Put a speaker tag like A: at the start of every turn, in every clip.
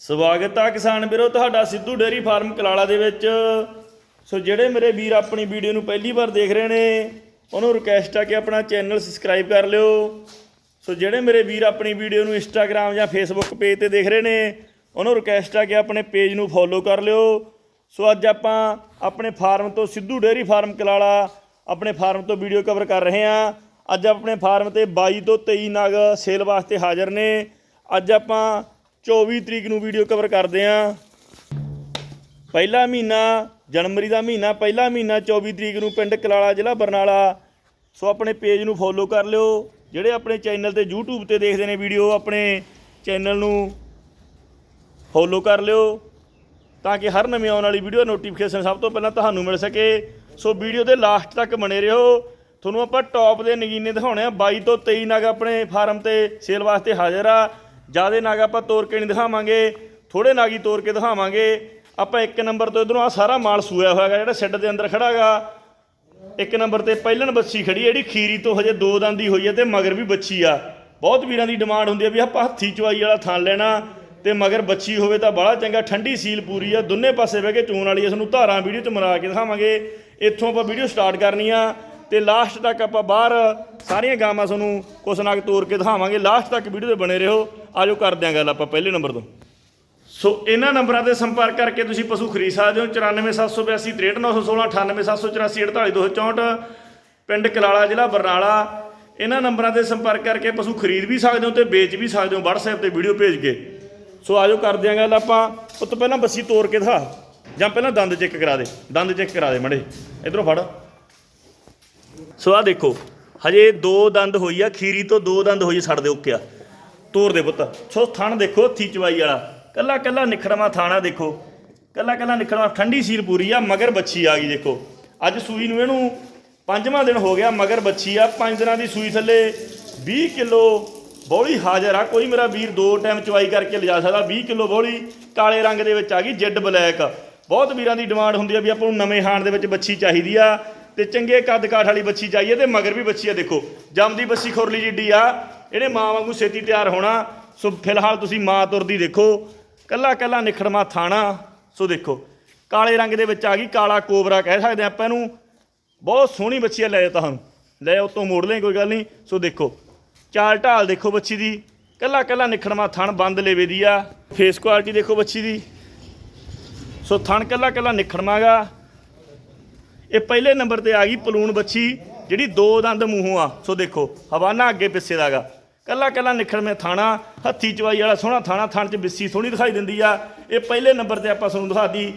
A: ਸਵਾਗਤ ਆ ਕਿਸਾਨ ਵੀਰੋ, ਤੁਹਾਡਾ ਸਿੱਧੂ ਡੇਅਰੀ ਫਾਰਮ ਕਲਾਲਾ ਦੇ ਵਿੱਚ। ਸੋ ਜਿਹੜੇ ਮੇਰੇ ਵੀਰ ਆਪਣੀ ਵੀਡੀਓ ਨੂੰ ਪਹਿਲੀ ਵਾਰ ਦੇਖ ਰਹੇ ਨੇ, ਉਹਨੂੰ ਰਿਕਵੈਸਟ ਆ ਕਿ ਆਪਣਾ ਚੈਨਲ ਸਬਸਕ੍ਰਾਈਬ ਕਰ ਲਿਓ। ਸੋ ਜਿਹੜੇ ਮੇਰੇ ਵੀਰ ਆਪਣੀ ਵੀਡੀਓ ਨੂੰ ਇੰਸਟਾਗ੍ਰam ਜਾਂ ਫੇਸਬੁੱਕ ਪੇਜ ਤੇ ਦੇਖ ਰਹੇ ਨੇ, ਉਹਨੂੰ ਰਿਕਵੈਸਟ ਆ ਕਿ ਆਪਣੇ ਪੇਜ ਨੂੰ ਫੋਲੋ ਕਰ ਲਿਓ। ਸੋ ਅੱਜ ਆਪਾਂ ਆਪਣੇ ਫਾਰਮ ਤੋਂ ਸਿੱਧੂ ਡੇਅਰੀ ਫਾਰਮ ਕਲਾਲਾ ਆਪਣੇ ਫਾਰਮ ਤੋਂ ਵੀਡੀਓ ਕਵਰ ਕਰ ਰਹੇ ਹਾਂ। ਅੱਜ ਆਪਣੇ ਫਾਰਮ ਤੇ 22 ਤੋਂ 23 ਨਗ ਸੇਲ ਵਾਸਤੇ ਹਾਜ਼ਰ ਨੇ। ਅੱਜ ਆਪਾਂ 24 ਤਰੀਕ ਨੂੰ ਵੀਡੀਓ ਕਵਰ ਕਰਦੇ ਹਾਂ। ਪਹਿਲਾ ਮਹੀਨਾ, ਜਨਵਰੀ ਦਾ ਮਹੀਨਾ, ਪਹਿਲਾ ਮਹੀਨਾ 24 ਤਰੀਕ ਨੂੰ ਪਿੰਡ ਕਲਾਲਾ ਜ਼ਿਲ੍ਹਾ ਬਰਨਾਲਾ। ਸੋ ਆਪਣੇ ਪੇਜ ਨੂੰ ਫੋਲੋ ਕਰ ਲਿਓ। ਜਿਹੜੇ ਆਪਣੇ ਚੈਨਲ ਤੇ YouTube ਤੇ ਦੇਖਦੇ ਨੇ ਵੀਡੀਓ ਆਪਣੇ ਚੈਨਲ ਨੂੰ ਫੋਲੋ ਕਰ ਲਿਓ ਤਾਂ ਕਿ ਹਰ ਨਵੀਂ ਆਉਣ ਵਾਲੀ ਵੀਡੀਓ ਨੋਟੀਫਿਕੇਸ਼ਨ ਸਭ ਤੋਂ ਪਹਿਲਾਂ ਤੁਹਾਨੂੰ ਮਿਲ ਸਕੇ। ਸੋ ਵੀਡੀਓ ਦੇ ਲਾਸਟ ਤੱਕ ਬਣੇ ਰਹੋ। ਤੁਹਾਨੂੰ ਆਪਾਂ ਟੌਪ ਦੇ ਨਗੀਨੇ ਦਿਖਾਉਣੇ ਆ। 22 ਤੋਂ 23 ਨਗ ਆਪਣੇ ਫਾਰਮ ਤੇ ਸੇਲ ਵਾਸਤੇ ਹਾਜ਼ਰ ਆ। ਜਿਆਦੇ ਨਾਗ ਆਪਾਂ ਤੋਰ ਕੇ ਨਹੀਂ ਦਿਖਾਵਾਂਗੇ ਥੋੜੇ ਨਾਗ ਹੀ ਤੋਰ ਕੇ ਦਿਖਾਵਾਂਗੇ। ਆਪਾਂ ਇੱਕ ਨੰਬਰ ਤੋਂ ਇਧਰੋਂ ਆ ਸਾਰਾ ਮਾਲ ਸੂਇਆ ਹੋਇਆ ਹੈਗਾ ਜਿਹੜਾ ਸ਼ੈੱਡ ਦੇ ਅੰਦਰ ਖੜਾ ਹੈਗਾ ਇੱਕ ਨੰਬਰ ਤੇ ਪਹਿਲਣ ਬੱਚੀ ਖੜੀ ਜਿਹੜੀ ਖੀਰੀ ਤੋਂ ਹਜੇ ਦੋ ਦੰਦ ਦੀ ਹੋਈ ਹੈ ਤੇ ਮਗਰ ਵੀ ਬੱਚੀ ਆ। ਬਹੁਤ ਵੀਰਾਂ ਦੀ ਡਿਮਾਂਡ ਹੁੰਦੀ ਆ ਵੀ ਆਪਾਂ ਹੱਥੀ ਚਵਾਈ ਵਾਲਾ ਥਣ ਲੈਣਾ ਤੇ ਮਗਰ ਬੱਚੀ ਹੋਵੇ ਤਾਂ ਬੜਾ ਚੰਗਾ। ਠੰਡੀ ਸੀਲ ਪੂਰੀ ਆ, ਦੋਨੇ ਪਾਸੇ ਬਹਿ ਕੇ ਚੂਣ ਵਾਲੀ ਆ ਤੁਹਾਨੂੰ ਧਾਰਾਂ ਵੀਡੀਓ ਚ ਮਰਾ ਕੇ ਦਿਖਾਵਾਂਗੇ। ਇੱਥੋਂ ਆਪਾਂ ਵੀਡੀਓ ਸਟਾਰਟ ਕਰਨੀ ਆ। ਤੇ ਲਾਸਟ ਤੱਕ ਆਪਾਂ ਬਾਹਰ ਸਾਰੀਆਂ ਗਾਵਾਂ ਤੁਹਾਨੂੰ ਕੁਛ ਨਾ ਕੁ ਤੋਰ ਕੇ ਦਿਖਾਵਾਂਗੇ। ਲਾਸਟ ਤੱਕ ਵੀਡੀਓ ਤੇ ਬਣੇ ਰਹੋ। ਆਜੋ ਕਰਦੇ ਆਂ ਗੱਲ ਆਪਾਂ ਪਹਿਲੇ ਨੰਬਰ ਤੋਂ। ਸੋ ਇਹਨਾਂ ਨੰਬਰਾਂ ਤੇ ਸੰਪਰਕ ਕਰਕੇ ਤੁਸੀਂ ਪਸ਼ੂ ਖਰੀਦ ਸਕਦੇ ਹੋ। 94782 63916 98784 ਪਿੰਡ ਕਲਾਲਾ, ਜ਼ਿਲ੍ਹਾ ਬਰਨਾਲਾ। ਇਹਨਾਂ ਨੰਬਰਾਂ ਤੇ ਸੰਪਰਕ ਕਰਕੇ ਪਸ਼ੂ ਖਰੀਦ ਵੀ ਸਕਦੇ ਹੋ ਤੇ ਵੇਚ ਵੀ ਸਕਦੇ ਹੋ। WhatsApp ਤੇ ਵੀਡੀਓ ਭੇਜ ਕੇ। ਸੋ ਆਜੋ ਕਰਦੇ ਆਂ ਗੱਲ ਆਪਾਂ। ਉਹ ਤੋਂ ਪਹਿਲਾਂ ਬੱਸੀ ਤੋੜ ਕੇ ਦਿਖਾ। ਜਾਂ ਪਹਿਲਾਂ ਦੰਦ ਚੈੱਕ ਕਰਾ ਦੇ। ਦੰਦ ਚੈੱਕ ਕਰਾ ਦੇ ਮੜੇ। ਇਧਰੋਂ ਫੜ। ਸੋ ਆ ਦੇਖੋ, ਹਜੇ ਦੋ ਦੰਦ ਹੋਈ ਆ, ਖੀਰੀ ਤੋਂ ਦੋ ਦੰਦ ਹੋਈ ਛੱਡ ਦੇ ਓਕੇ ਤੋਰ ਦੇ ਪੁੱਤ। ਸੋ ਥਣ ਦੇਖੋ, ਹੱਥੀ ਚਵਾਈ ਵਾਲਾ। ਕੱਲਾ ਕੱਲਾ ਨਿਖੜਵਾ ਥਾਣਾ ਦੇਖੋ। ਕੱਲਾ ਕੱਲਾ ਨਿਖੜਵਾ ਠੰਡੀ ਸੀਲ ਪੂਰੀ ਆ, ਮਗਰ ਬੱਚੀ ਆ ਗਈ ਦੇਖੋ। ਅੱਜ ਸੂਈ ਨੂੰ ਇਹਨੂੰ ਪੰਜਵਾਂ ਦਿਨ ਹੋ ਗਿਆ, ਮਗਰ ਬੱਚੀ ਆ। ਪੰਜ ਦਿਨਾਂ ਦੀ ਸੂਈ ਥੱਲੇ 20 ਕਿਲੋ ਬੌਲੀ ਹਾਜ਼ਰ ਆ। ਕੋਈ ਮੇਰਾ ਵੀਰ ਦੋ ਟਾਈਮ ਚਵਾਈ ਕਰਕੇ ਲਿਜਾ ਸਕਦਾ 20 ਕਿਲੋ ਬੌਲੀ ਕਾਲੇ ਰੰਗ ਦੇ ਵਿੱਚ ਆ ਗਈ, ਜੈਡ ਬਲੈਕ। ਬਹੁਤ ਵੀਰਾਂ ਦੀ ਡਿਮਾਂਡ ਹੁੰਦੀ ਆ ਵੀ ਆਪਾਂ ਨੂੰ ਨਵੇਂ ਹਾਣ ਦੇ ਵਿੱਚ ਬੱਚੀ ਚਾਹੀਦੀ ਆ। ਤੇ ਚੰਗੇ ਕੱਦ ਕਾਠ ਵਾਲੀ ਬੱਚੀ ਚਾਹੀਏ ਤੇ ਮਗਰ ਵੀ ਬੱਚੀ ਆ, ਦੇਖੋ। ਜੰਮਦੀ ਬੱਚੀ ਖੁਰਲੀ ਜਿੱਡੀ ਆ, ਇਹਨੇ ਮਾਂ ਵਾਂਗੂ ਛੇਤੀ ਤਿਆਰ ਹੋਣਾ। ਸੋ ਫਿਲਹਾਲ ਤੁਸੀਂ ਮਾਂ ਤੁਰਦੀ ਦੇਖੋ। ਕੱਲਾ ਕੱਲਾ ਨਿਖੜਮਾ ਥਾਣਾ। ਸੋ ਦੇਖੋ, ਕਾਲੇ ਰੰਗ ਦੇ ਵਿੱਚ ਆ ਗਈ, ਕਾਲਾ ਕੋਬਰਾ ਕਹਿ ਸਕਦੇ ਆਪਾਂ ਇਹਨੂੰ। ਬਹੁਤ ਸੋਹਣੀ ਬੱਚੀ ਆ, ਲੈ ਜਾ ਤੁਹਾਨੂੰ। ਲੈ ਉਤੋਂ ਮੋੜ ਲੈ ਕੋਈ ਗੱਲ ਨਹੀਂ। ਸੋ ਦੇਖੋ, ਚਾਲ ਢਾਲ ਦੇਖੋ ਬੱਚੀ ਦੀ। ਕੱਲਾ ਕੱਲਾ ਨਿਖੜਮਾ ਥਣ ਬੰਦ ਲੇਵੇ ਦੀ ਆ। ਫੇਸ ਕੁਆਲਿਟੀ ਦੇਖੋ ਬੱਚੀ ਦੀ। ਸੋ ਥਣ ਕੱਲਾ ਕੱਲਾ ਨਿਖੜਮਾਗਾ। ਇਹ ਪਹਿਲੇ ਨੰਬਰ ਤੇ ਆ ਗਈ ਪਲੂਣ ਬੱਚੀ ਜਿਹੜੀ ਦੋ ਦੰਦ ਮੂੰਹੋਂ ਆ। ਸੋ ਦੇਖੋ ਹਵਾਨਾ ਅੱਗੇ ਪਿੱਛੇ ਦਾਗਾ ਕੱਲਾ ਕੱਲਾ ਨਿਖੜਵੇਂ ਥਾਣਾ ਹੱਥੀ ਚਵਾਈ ਵਾਲਾ ਸੋਹਣਾ ਥਾਣਾ ਥਣ ਚ ਬਿੱਸੀ ਸੋਹਣੀ ਦਿਖਾਈ ਦਿੰਦੀ ਆ। ਇਹ ਪਹਿਲੇ ਨੰਬਰ ਤੇ ਆਪਾਂ ਤੁਹਾਨੂੰ ਦਿਖਾਤੀ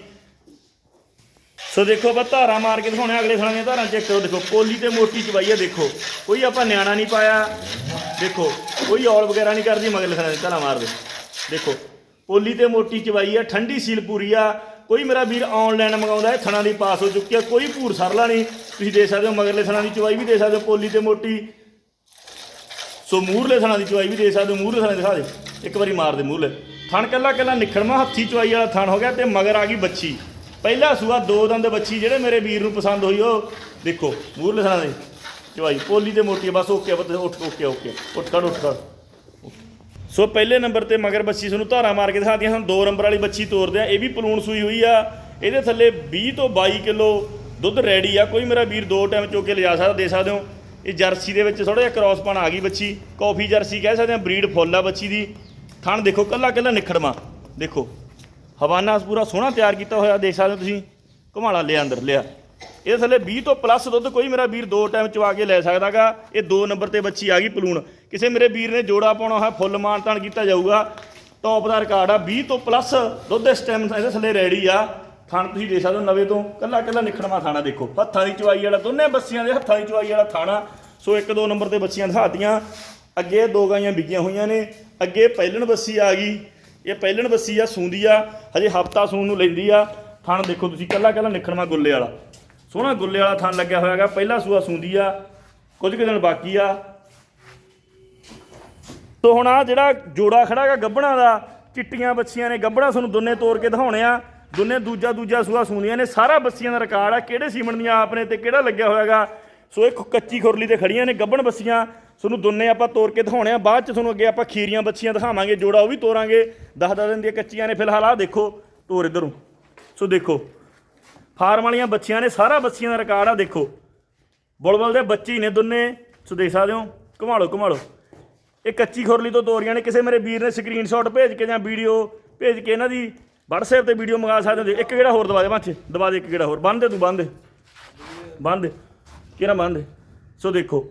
A: ਸੋ ਦੇਖੋ ਆਪਾਂ ਧਾਰਾ ਮਾਰ ਕੇ ਦਿਖਾਉਣੇ ਆ, ਅਗਲੇ ਥਾਂ ਦੀਆਂ ਧਾਰਾਂ ਚੈੱਕ ਕਰੋ। ਦੇਖੋ ਕੋਲੀ ਤੇ ਮੋਟੀ ਚਵਾਈ ਆ ਦੇਖੋ। ਕੋਈ ਆਪਾਂ ਨਿਆਣਾ ਨਹੀਂ ਪਾਇਆ। ਦੇਖੋ ਕੋਈ ਔਲ ਵਗੈਰਾ ਨਹੀਂ ਕਰਦੀ ਮਗਲੇ ਥਾਂ ਧਾਰਾਂ ਮਾਰ ਦੇ ਦੇਖੋ ਪੋਲੀ ਤੇ ਮੋਟੀ ਚਵਾਈ ਆ ਠੰਡੀ ਸੀਲ ਪੂਰੀ ਆ। ਕੋਈ ਮੇਰਾ ਵੀਰ ਆਨਲਾਈਨ ਮੰਗਾਉਂਦਾ ਹੈ, ਥਣਾ ਦੀ ਪਾਸ ਹੋ ਚੁੱਕੀ ਆ ਕੋਈ ਭੂਰ ਸਰਲਾ ਨਹੀਂ। ਤੁਸੀਂ ਦੇ ਸਕਦੇ ਹੋ ਮਗਰਲੇ ਥਣਾ ਦੀ ਚਵਾਈ ਵੀ ਦੇ ਸਕਦੇ ਹੋ, ਪੋਲੀ ਤੇ ਮੋਟੀ। ਸੋ ਮੂਰਲੇ ਥਣਾ ਦੀ ਚਵਾਈ ਵੀ ਦੇ ਸਕਦੇ ਹੋ ਮੂਰਲੇ ਥਣਾ ਦਿਖਾ ਦੇ। ਇੱਕ ਵਾਰੀ ਮਾਰ ਦੇ ਮੂਰਲੇ ਥਣ ਕੱਲਾ ਕੱਲਾ ਨਿਖੜਮਾ ਹੱਥੀ ਚਵਾਈ ਵਾਲਾ ਥਣ ਹੋ ਗਿਆ ਤੇ ਮਗਰ ਆ ਗਈ ਬੱਚੀ। ਪਹਿਲਾ ਸੂਆ ਦੋ ਦੰਦ ਬੱਚੀ, ਜਿਹੜੇ ਮੇਰੇ ਵੀਰ ਨੂੰ ਪਸੰਦ ਹੋਈ, ਉਹ ਦੇਖੋ ਮੂਰਲੇ ਥਣਾ ਦੀ ਚਵਾਈ ਪੋਲੀ ਤੇ ਮੋਟੀ ਬਸ ਓਕੇ ਬਸ ਉੱਠ, ਓਕੇ ਓਕੇ। ਉੱਠ ਖੜ ਉੱਠ ਖੜ। ਸੋ ਪਹਿਲੇ ਨੰਬਰ ਤੇ ਮਗਰ ਬੱਚੀ ਤੁਹਾਨੂੰ ਧਾਰਾ ਮਾਰ ਕੇ ਦਿਖਾਦੀਆਂ ਹੁਣ ਦੋ ਨੰਬਰ ਵਾਲੀ ਬੱਚੀ ਤੋਰਦੇ ਆ। ਇਹ ਵੀ ਪਲੂਣ ਸੂਈ ਹੋਈ ਆ। ਇਹਦੇ ਥੱਲੇ 20 ਤੋਂ 22 ਕਿਲੋ ਦੁੱਧ ਰੈਡੀ ਆ। ਕੋਈ ਮੇਰਾ ਵੀਰ ਦੋ ਟਾਈਮ ਚੋ ਕੇ ਲਿਜਾ ਸਕਦਾ, ਦੇ ਸਕਦੇ ਹੋ। ਇਹ ਜਰਸੀ ਦੇ ਵਿੱਚ ਥੋੜਾ ਜਿਹਾ ਕ੍ਰਾਸਪਨ ਆ ਗਈ ਬੱਚੀ ਕਾਫੀ ਜਰਸੀ ਕਹਿ ਸਕਦੇ ਆ, ਬਰੀਡ ਫੁੱਲ ਆ ਬੱਚੀ ਦੀ। ਥਣ ਦੇਖੋ, ਕੱਲਾ ਕੱਲਾ ਨਿਖੜਵਾ। ਦੇਖੋ, ਹਵਾਨਾ ਪੂਰਾ ਸੋਹਣਾ ਤਿਆਰ ਕੀਤਾ ਹੋਇਆ, ਦੇਖ ਸਕਦੇ ਹੋ ਤੁਸੀਂ। ਘੁਮਾਲਾ, ਲਿਆ ਅੰਦਰ, ਲਿਆ। ਇਹ ਥੱਲੇ 20 ਤੋਂ ਪਲੱਸ ਦੁੱਧ ਕੋਈ ਮੇਰਾ ਵੀਰ ਦੋ ਟਾਈਮ ਚਵਾ ਕੇ ਲੈ ਸਕਦਾਗਾ। ਇਹ ਦੋ ਨੰਬਰ ਤੇ ਬੱਚੀ ਆ ਗਈ ਪਲੂਣ। ਕਿਸੇ ਮੇਰੇ ਵੀਰ ਨੇ ਜੋੜਾ ਪਾਉਣਾ ਹੋਇਆ, ਫੁੱਲ ਮਾਨਤਾਨ ਕੀਤਾ ਜਾਊਗਾ। ਟੌਪ ਦਾ ਰਿਕਾਰਡ ਆ 20 ਤੋਂ ਪਲੱਸ ਦੁੱਧ ਇਸ ਟਾਈਮ ਇਹਦੇ ਥੱਲੇ ਰੈਡੀ ਆ। ਥਣ ਤੁਸੀਂ ਦੇ ਸਕਦੇ ਹੋ ਨਵੇਂ ਤੋਂ। ਕੱਲਾ ਕੱਲਾ ਨਿਖੜਵਾ ਥਾਣਾ ਦੇਖੋ। ਹੱਥਾਂ ਦੀ ਚਵਾਈ ਵਾਲਾ, ਦੋਨੇ ਬੱਸੀਆਂ ਦੇ ਹੱਥਾਂ ਦੀ ਚਵਾਈ ਵਾਲਾ ਥਾਣਾ। ਸੋ ਇੱਕ ਦੋ ਨੰਬਰ ਤੇ ਬੱਚੀਆਂ ਦਿਖਾਤੀਆਂ। ਅੱਗੇ ਦੋ ਗਾਈਆਂ ਵਿਕੀਆਂ ਹੋਈਆਂ ਨੇ। ਅੱਗੇ ਪਹਿਲਣ ਬੱਸੀ ਆ ਗਈ। ਇਹ ਪਹਿਲਣ ਬੱਸੀ ਆ, ਸੂੰਦੀ ਆ। ਹਜੇ ਹਫਤਾ ਸੂਣ ਨੂੰ ਲੈਂਦੀ ਆ। ਥਣ ਦੇਖੋ ਤੁਸੀਂ, ਕੱਲਾ ਕੱਲਾ ਨਿਖੜਵਾ ਗੁੱਲੇ ਵਾਲਾ। ਸੋਹਣਾ ਗੁੱਲੇ ਵਾਲਾ ਥਣ ਲੱਗਿਆ ਹੋਇਆ ਹੈਗਾ ਪਹਿਲਾ ਸੂਆ ਸੂੰਦੀ ਆ, ਕੁਝ ਕੁ ਦਿਨ ਬਾਕੀ ਆ। ਤੋ ਹੁਣ ਆ ਜਿਹੜਾ ਜੋੜਾ ਖੜਾ ਹੈਗਾ ਗੱਬਣਾ ਦਾ, ਚਿੱਟੀਆਂ ਬੱਚੀਆਂ ਨੇ, ਗੱਬਣਾ ਤੁਹਾਨੂੰ ਦੋਨੇ ਤੋੜ ਕੇ ਦਿਖਾਉਣੇ ਆ। ਦੋਨੇ ਦੂਜਾ ਦੂਜਾ ਸੂਆ ਸੂੰਦੀਆਂ ਨੇ, ਸਾਰਾ ਬੱਚੀਆਂ ਦਾ ਰਿਕਾਰਡ ਆ, ਕਿਹੜੇ ਸੀਮਣ ਦੀਆਂ ਆਪ ਨੇ ਤੇ ਕਿਹੜਾ ਲੱਗਿਆ ਹੋਇਆ ਹੈਗਾ ਸੋ ਇਹ ਕੱਚੀ ਖੁਰਲੀ ਤੇ ਖੜੀਆਂ ਨੇ ਗੱਬਣ ਬੱਸੀਆਂ ਤੁਹਾਨੂੰ ਦੋਨੇ ਆਪਾਂ ਤੋੜ ਕੇ ਦਿਖਾਉਣੇ ਆ। ਬਾਅਦ ਚ ਤੁਹਾਨੂੰ ਅੱਗੇ ਆਪਾਂ ਖੀਰੀਆਂ ਬੱਚੀਆਂ ਦਿਖਾਵਾਂਗੇ, ਜੋੜਾ ਉਹ ਵੀ ਤੋਰਾਂਗੇ। 10 10 ਦਿਨ ਦੀਆਂ ਕੱਚੀਆਂ ਨੇ, ਫਿਲਹਾਲ ਆ ਦੇਖੋ, ਤੋਰ ਇਧਰੋਂ। ਸੋ ਦੇਖੋ ਫਾਰਮ ਵਾਲੀਆਂ ਬੱਚੀਆਂ ਨੇ, ਸਾਰਾ ਬੱਚੀਆਂ ਦਾ ਰਿਕਾਰਡ ਆ, ਦੇਖੋ। ਬੁਲਬੁਲ ਦੇ ਬੱਚੇ ਹੀ ਨੇ ਦੋਨੇ ਸੋ ਦੇਖ ਸਕਦੇ ਹੋ। ਘੁਮਾ ਲਓ ਘੁਮਾ ਲਓ ਇਹ ਕੱਚੀ ਖੁਰਲੀ ਤੋਂ ਤੋਰੀਆਂ ਨੇ, ਕਿਸੇ ਮੇਰੇ ਵੀਰ ਨੇ ਸਕਰੀਨਸ਼ਾਟ ਭੇਜ ਕੇ ਜਾਂ ਵੀਡੀਓ ਭੇਜ ਕੇ ਇਹਨਾਂ ਦੀ WhatsApp ਤੇ ਵੀਡੀਓ ਮੰਗਾ ਸਕਦੇ ਹੋ ਇੱਕ ਕਿਹੜਾ ਹੋਰ ਦਵਾ ਦੇ ਬਾਂਚੇ ਦਵਾ ਦੇ ਇੱਕ ਕਿਹੜਾ ਹੋਰ। ਬੰਨ ਦੇ ਤੂੰ ਬੰਨ ਦੇ। ਬੰਨ ਦੇ। ਕਿਹੜਾ ਬੰਨ ਦੇ? ਸੋ ਦੇਖੋ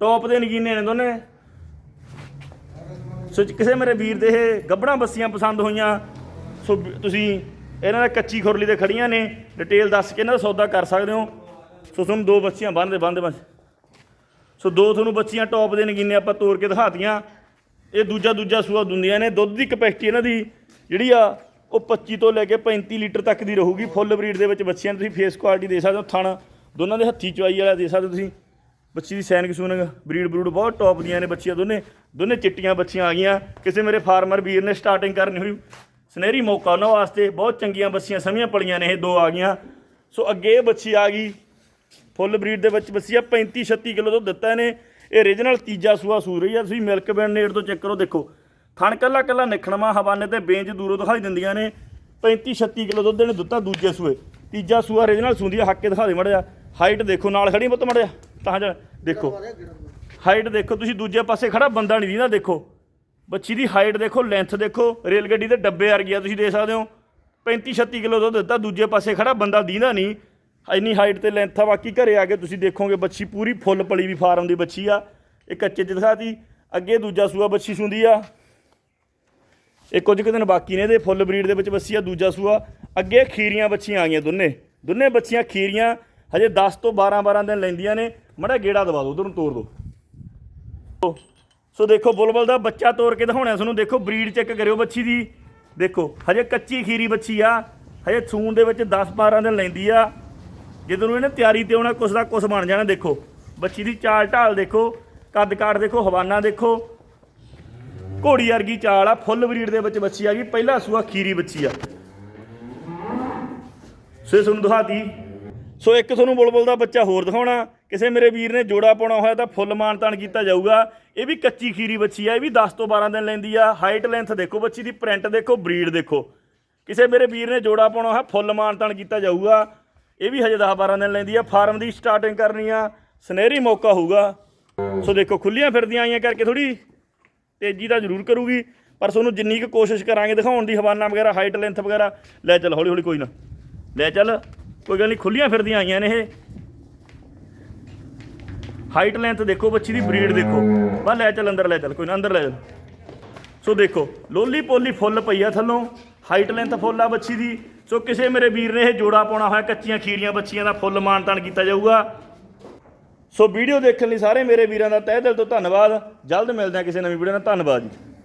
A: ਟੌਪ ਦੇ ਨਗੀਨੇ ਨੇ ਦੋਨੇ। ਸੋ ਕਿਸੇ ਮੇਰੇ ਵੀਰ ਦੇ ਇਹ ਗੱਬੜਾਂ ਬੱਸੀਆਂ ਪਸੰਦ ਹੋਈਆਂ, ਸੋ ਤੁਸੀਂ ਇਹਨਾਂ ਦਾ ਕੱਚੀ ਖੁਰਲੀ ਤੇ ਖੜੀਆਂ ਨੇ ਡਿਟੇਲ ਦੱਸ ਕੇ ਇਹਨਾਂ ਦਾ ਸੌਦਾ ਕਰ ਸਕਦੇ ਹੋ। ਸੋ ਤੁਹਾਨੂੰ ਦੋ ਬੱਚੀਆਂ ਬੰਨਦੇ ਬੰਨਦੇ ਬਸ ਸੋ ਦੋ ਤੁਹਾਨੂੰ ਬੱਚੀਆਂ ਟੌਪ ਦੇ ਨਗੀਨੇ ਆਪਾਂ ਤੋੜ ਕੇ ਦਿਖਾਤੀਆਂ। ਇਹ ਦੂਜਾ ਦੂਜਾ ਸੂਆ ਦੁੰਦੀਆਂ ਨੇ, ਦੁੱਧ ਦੀ ਕਪੈਸਿਟੀ ਇਹਨਾਂ ਦੀ ਜਿਹੜੀ ਆ, ਉਹ 25 ਤੋਂ ਲੈ ਕੇ 35 ਲੀਟਰ ਤੱਕ ਦੀ ਰਹੂਗੀ। ਫੁੱਲ ਬਰੀਡ ਦੇ ਵਿੱਚ ਬੱਚੀਆਂ ਨੂੰ ਤੁਸੀਂ ਫੇਸ ਕੁਆਲਿਟੀ ਦੇ ਸਕਦੇ ਹੋ, ਥਣ। ਦੋਨਾਂ ਦੇ ਹੱਥੀ ਚਵਾਈ ਵਾਲਾ ਦੇ ਸਕਦੇ ਹੋ ਤੁਸੀਂ। ਬੱਚੀ ਦੀ ਸੈਨਿਕ ਸੂਨਗ ਬਰੀਡ ਬਰੂਡ ਬਹੁਤ ਟੌਪ ਦੀਆਂ ਨੇ ਬੱਚੀਆਂ ਦੋਨੇ। ਦੋਨੇ ਚਿੱਟੀਆਂ ਬੱਚੀਆਂ ਆ ਗਈਆਂ। ਕਿਸੇ ਮੇਰੇ ਫਾਰਮਰ ਵੀਰ ਨੇ ਸਟਾਰਟਿੰਗ ਕਰਨੀ ਹੋਈ। ਸੁਨਹਿਰੀ ਮੌਕਾ, ਉਹਨਾਂ ਵਾਸਤੇ ਬਹੁਤ ਚੰਗੀਆਂ ਬੱਸੀਆਂ, ਸਮੀਆਂ ਪਲੀਆਂ ਨੇ ਇਹ ਦੋ ਆ ਗਈਆਂ। ਸੋ ਅੱਗੇ ਇਹ ਬੱਚੀ ਆ ਗਈ। ਫੁੱਲ ਬਰੀਡ ਦੇ ਵਿੱਚ ਬੱਸੀ ਆ 35 36 ਕਿਲੋ ਦੁੱਧ ਦਿੱਤਾ ਇਹਨੇ। ਇਹ ਰੀਜਨਲ ਤੀਜਾ ਸੂਆ ਸੂ ਰਹੀ ਆ। ਤੁਸੀਂ ਮਿਲਕ ਬੈਂਡ ਨੇੜ ਤੋਂ ਚੈੱਕ ਕਰੋ, ਦੇਖੋ। ਥਣ ਕੱਲਾ ਕੱਲਾ ਨਿਖਣਵਾ ਹਵਾਨੇ ਤੇ ਬੇਂਜ ਦੂਰੋਂ ਦਿਖਾਈ ਦਿੰਦੀਆਂ ਨੇ। 35 36 ਕਿਲੋ ਦੁੱਧ ਇਹਨੇ ਦਿੱਤਾ ਦੂਜੇ ਸੂਏ। ਤੀਜਾ ਸੂਆ ਰੀਜਨਲ ਸੁੰਦੀ ਹੱਕ ਕੇ ਦਿਖਾ ਦੇ ਮੜਿਆ ਹਾਈਟ ਦੇਖੋ, ਨਾਲ ਖੜੀ ਮਤ ਮੜਿਆ ਤਾਂ ਜਾ, ਦੇਖੋ। ਹਾਈਟ ਦੇਖੋ, ਤੁਸੀਂ ਦੂਜੇ ਪਾਸੇ ਖੜਾ, ਬੰਦਾ ਨਹੀਂ ਦੀਦਾ ਦੇਖੋ। ਬੱਚੀ ਦੀ ਹਾਈਟ ਦੇਖੋ ਲੈਂਥ ਦੇਖੋ, ਰੇਲ ਗੱਡੀ ਦੇ ਡੱਬੇ ਵਰਗੀ ਆ ਤੁਸੀਂ ਦੇਖ ਸਕਦੇ ਹੋ। 35 36 ਕਿਲੋ ਦੁੱਧ ਦਿੱਤਾ, ਦੂਜੇ ਪਾਸੇ ਖੜਾ ਬੰਦਾ ਦੀਦਾ ਨਹੀਂ। ਇੰਨੀ ਹਾਈਟ ਤੇ ਲੈਂਥ ਆ, ਬਾਕੀ ਘਰੇ ਆ ਕੇ ਤੁਸੀਂ ਦੇਖੋਗੇ ਬੱਚੀ ਪੂਰੀ ਫੁੱਲ ਪਲੀ ਵੀ ਫਾਰਮ ਦੀ ਬੱਚੀ ਆ। ਇਹ ਕੱਚੇ ਚ ਦਿਖਾਤੀ, ਅੱਗੇ ਦੂਜਾ ਸੂਆ ਬੱਚੀ ਸੁੰਦੀ ਆ। ਇਹ ਕੁਝ ਕੁ ਦਿਨ ਬਾਕੀ ਨੇ ਇਹਦੇ, ਫੁੱਲ ਬਰੀਡ ਦੇ ਵਿੱਚ ਬੱਚੀ ਆ, ਦੂਜਾ ਸੂਆ। ਅੱਗੇ ਖੀਰੀਆਂ ਬੱਚੀਆਂ ਆ ਗਈਆਂ ਦੋਨੇ। ਦੋਨੇ ਬੱਚੀਆਂ ਖੀਰੀਆਂ, ਹਜੇ 10 ਤੋਂ 12 12 ਦਿਨ ਲੈਂਦੀਆਂ ਨੇ। ਮੜਾ ਗੇੜਾ ਦਵਾ ਦਿਓ, ਉਧਰ ਨੂੰ ਤੋੜ ਦਿਓ। ਸੋ ਦੇਖੋ ਬੁਲਬੁਲ ਦਾ ਬੱਚਾ ਤੋੜ ਕੇ ਦਿਖਾਉਣਾ ਤੁਹਾਨੂੰ। ਦੇਖੋ ਬਰੀਡ ਚੈੱਕ ਕਰਿਓ ਬੱਚੀ ਦੀ। ਦੇਖੋ, ਹਜੇ ਕੱਚੀ ਖੀਰੀ ਬੱਚੀ ਆ। ਹਜੇ ਸੂਣ ਦੇ ਵਿੱਚ 10 12 ਦਿਨ ਲੈਂਦੀ ਆ। ਜਦੋਂ ਨੂੰ ਇਹਨੇ ਤਿਆਰੀ ਤੇ ਆਉਣਾ, ਕੁਛ ਦਾ ਕੁਛ ਬਣ ਜਾਣਾ, ਦੇਖੋ। ਬੱਚੀ ਦੀ ਚਾਲ ਢਾਲ ਦੇਖੋ। ਕੱਦ ਕਾਠ ਦੇਖੋ, ਹਵਾਨਾ ਦੇਖੋ। ਘੋੜੀ ਵਰਗੀ ਚਾਲ ਆ, ਫੁੱਲ ਬਰੀਡ ਦੇ ਵਿੱਚ ਬੱਚੀ ਆ ਗਈ। ਪਹਿਲਾ ਸੂਆ ਖੀਰੀ ਬੱਚੀ ਆ। ਸੋ ਇਹ ਤੁਹਾਨੂੰ ਦਿਖਾਤੀ। ਸੋ ਇੱਕ ਤੁਹਾਨੂੰ ਬੁਲਬੁਲ ਦਾ ਬੱਚਾ ਹੋਰ ਦਿਖਾਉਣਾ। ਕਿਸੇ ਮੇਰੇ ਵੀਰ ਨੇ ਜੋੜਾ ਪਾਉਣਾ ਹੋਇਆ ਤਾਂ ਫੁੱਲ ਮਾਨਤਾਨ ਕੀਤਾ ਜਾਊਗਾ। ਇਹ ਵੀ ਕੱਚੀ ਖੀਰੀ ਬੱਚੀ ਆ, ਇਹ ਵੀ 10 ਤੋਂ 12 ਦਿਨ ਲੈਂਦੀ ਆ। ਹਾਈਟ ਲੈਂਥ ਦੇਖੋ ਬੱਚੀ ਦੀ ਪ੍ਰਿੰਟ ਦੇਖੋ ਬਰੀਡ ਦੇਖੋ। ਕਿਸੇ ਮੇਰੇ ਵੀਰ ਨੇ ਜੋੜਾ ਪਾਉਣਾ ਹੋਇਆ, ਫੁੱਲ ਮਾਨਤਾਨ ਕੀਤਾ ਜਾਊਗਾ। ਇਹ ਵੀ ਹਜੇ 10 12 ਦਿਨ ਲੈਂਦੀ ਆ। ਫਾਰਮ ਦੀ ਸਟਾਰਟਿੰਗ ਕਰਨੀ ਆ, ਸੁਨਹਿਰੀ ਮੌਕਾ ਹੋਊਗਾ। ਸੋ ਦੇਖੋ, ਖੁੱਲੀਆਂ ਫਿਰਦੀਆਂ ਆਈਆਂ ਕਰਕੇ ਥੋੜੀ ਤੇਜ਼ੀ ਤਾਂ ਜ਼ਰੂਰ ਕਰੂਗੀ, ਪਰ ਤੁਹਾਨੂੰ ਜਿੰਨੀ ਕੁ ਕੋਸ਼ਿਸ਼ ਕਰਾਂਗੇ ਦਿਖਾਉਣ ਦੀ, ਹਵਾਨਾ ਵਗੈਰਾ ਹਾਈਟ ਲੈਂਥ ਵਗੈਰਾ, ਲੈ ਚੱਲ ਹੌਲੀ ਹੌਲੀ ਕੋਈ ਨਾ। ਲੈ ਚੱਲ, ਕੋਈ ਗੱਲ ਨਹੀਂ ਖੁੱਲੀਆਂ ਫਿਰਦੀਆਂ ਆਈਆਂ ਨੇ ਇਹ। ਹਾਈਟ ਲੈਂਥ ਦੇਖੋ, ਬੱਚੀ ਦੀ ਬਰੀਡ ਦੇਖੋ। ਬਾ ਲੈ ਚੱਲ ਅੰਦਰ, ਲੈ ਚੱਲ, ਕੋਈ ਨਾ, ਅੰਦਰ ਲੈ ਚੱਲ। ਸੋ ਦੇਖੋ, ਲੋਲੀ ਪੋਲੀ ਫੁੱਲ ਪਈ ਆ ਥੱਲੋਂ ਹਾਈਟ ਲੈਂਥ ਫੁੱਲ ਆ ਬੱਚੀ ਦੀ। ਸੋ ਕਿਸੇ ਮੇਰੇ ਵੀਰ ਨੇ ਇਹ ਜੋੜਾ ਪਾਉਣਾ ਹੋਇਆ, ਕੱਚੀਆਂ ਖੀਰੀਆਂ ਬੱਚੀਆਂ ਦਾ ਫੁੱਲ ਮਾਨਤਾਨ ਕੀਤਾ ਜਾਊਗਾ। ਸੋ ਵੀਡੀਓ ਦੇਖਣ ਲਈ ਸਾਰੇ ਮੇਰੇ ਵੀਰਾਂ ਦਾ ਤਹਿ ਦਿਲ ਤੋਂ ਧੰਨਵਾਦ। ਜਲਦ ਮਿਲਦੇ ਹਾਂ ਕਿਸੇ ਨਵੀਂ ਵੀਡੀਓ ਨਾਲ। ਧੰਨਵਾਦ ਜੀ।